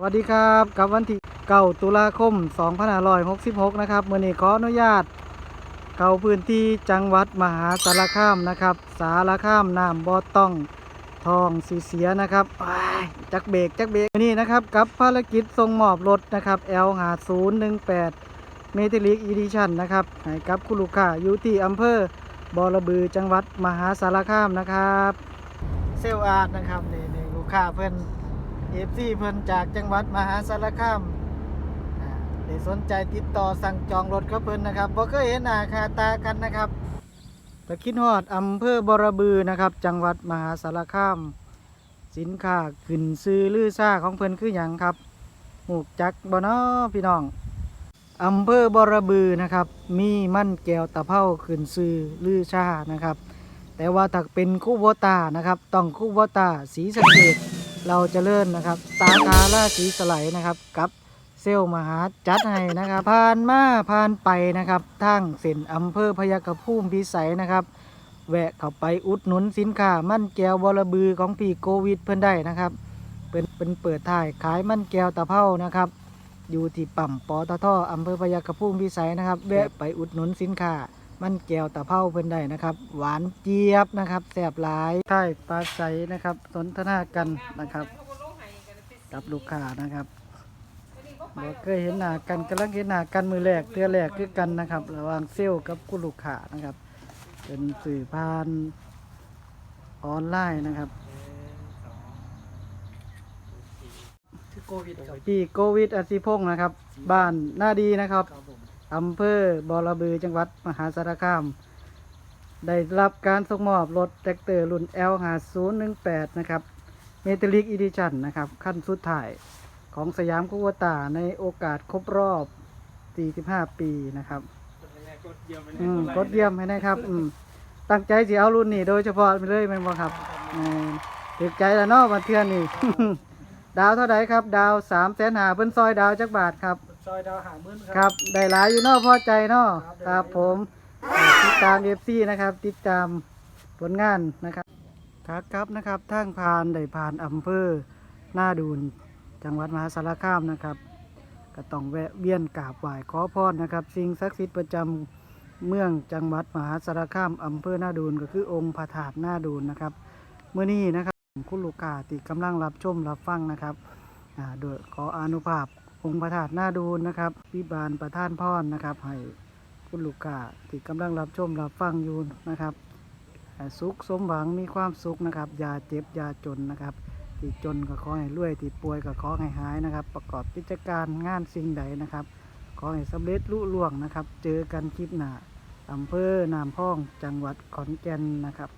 สวัสดีครับกับวันที่เก้าตุลาคม 2566 นะครับมื่อนี้ขออนุญาต เข้าพื้นที่จังหวัดมหาสารคามนะครับ สารคามน้ำบอต้องทองสีเสียนะครับจักเบรกจักเบรกนี่นะครับกับภารกิจส่งมอบรถนะครับ L หา018 เมทิลิกอีดิชันนะครับให้กับคุณลูกค้าอยู่ที่อำเภอบอระบือจังหวัดมหาสารคามนะครับ เซลอาร์ตนะครับนี่นี่ลูกค้าเพิ่อน เอฟซีเพิ่นจากจังหวัดมหาสารคามอ่าได้สนใจติดต่อสั่งจองรถกับเพิ่นนะครับบ่เคยเห็นหน้าคาตากันนะครับตะคิดฮอดอำเภอบรบือนะครับ จังหวัดมหาสารคาม สินค้าขึ้นซื้อลือซ่าของเพิ่นคือหยังครับหมูกจักบ่น้อพี่น้องอำเภอบรบือนะครับ มีมั่นแก้วตะเภาขึ้นซื้อลือซ่านะครับ แต่ว่าถ้าเป็นคู่โบตานะครับ ต้องคู่โบตาสีสะเกด เราจะเลื่อนนะครับสาขาราศีสไลด์นะครับกับเซลมหาจัดให้นะครับผ่านมาผ่านไปนะครับทางเส้นอำเภอพยากภูมิพิสัยนะครับ แวะเข้าไปอุดหนุนสินค้ามั่นแก้วบอระบือของพี่โควิดเพื่อนได้นะครับ เป็นเป็นเปิดถ่ายขายมั่นแก้วตะเภานะครับ อยู่ที่ปั๊มปอตทออำเภอพยากภูมิพิสัยนะครับ แวะไปอุดหนุนสินค้า มันแก้วตะเภาเพิ่นได้นะครับ หวานเจี๊ยบนะครับแซ่บหลายใช่ปลาใสนะครับ สนทนากันนะครับ กับลูกค้านะครับบ่เคยเห็นหน้ากันกำลังเห็นหน้ากันมือแรกเทือแรกคือกันนะครับ ระหว่างเซลล์กับผู้ลูกค้านะครับ เป็นสื่อผ่านออนไลน์นะครับพี่โควิดอสิพงศ์นะครับ บ้านหน้าดีนะครับ อำเภอบอระบือจังหวัดมหาสารคาม ได้รับการส่งมอบรถแท็กเตอร์รุ่น L 5 0 1 8 นะครับเมทัลลิกอีดิชันนะครับ ขั้นสุดท้ายของสยามคุวตาในโอกาสครบรอบ 45 ปีนะครับอืมกดเยี่ยมให้นะครับอืมตั้งใจสิเอารุ่นนี้โดยเฉพาะไปเลยแม่นบ่ครับถึกใจแล้วเนาะวันเทื่อนี่ ดาวเท่าไดครับ ดาว3 0 0 0 0หาเพิ่นซอยดาวจักบาทครับ ซอยดาวหามื่นครับได้หลายอยู่เนอกพอใจเนอครับครับผมอ่าติดตามเอฟซีนะครับ ติดตามผลงานนะครับครับครับนะครับทางผ่านได้ผ่านอำเภอหน้าดูนจังหวัดมหาสารคามนะครับก็ต้องแวะเวียนกราบไหว้ขอพรนะครับ สิ่งศักดิ์สิทธิ์ประจำเมืองจังหวัดมหาสารคามอำเภอหน้าดูนก็คือองค์พระธาตุหน้าดูนนะครับเมื่อนี้นะครับ คุณลูกค้าที่กำลังรับชมรับฟังนะครับ อ่าโดยขออนุภาพ องค์พระธาตุหน้าดูนนะครับพิบาลประท่านพรนะครับ ให้คุณลูกค้าที่กำลังรับชมรับฟังอยู่นะครับสุขสมหวังมีความสุขนะครับอย่าเจ็บอย่าจนนะครับที่จนก็ขอให้รวยที่ป่วยก็ขอให้หายนะครับ ประกอบกิจการงานสิ่งใดนะครับ ขอให้สำเร็จลุล่วงนะครับ เจอกันคลิปหน้าอำเภอนามพ้องจังหวัดขอนแก่นนะครับ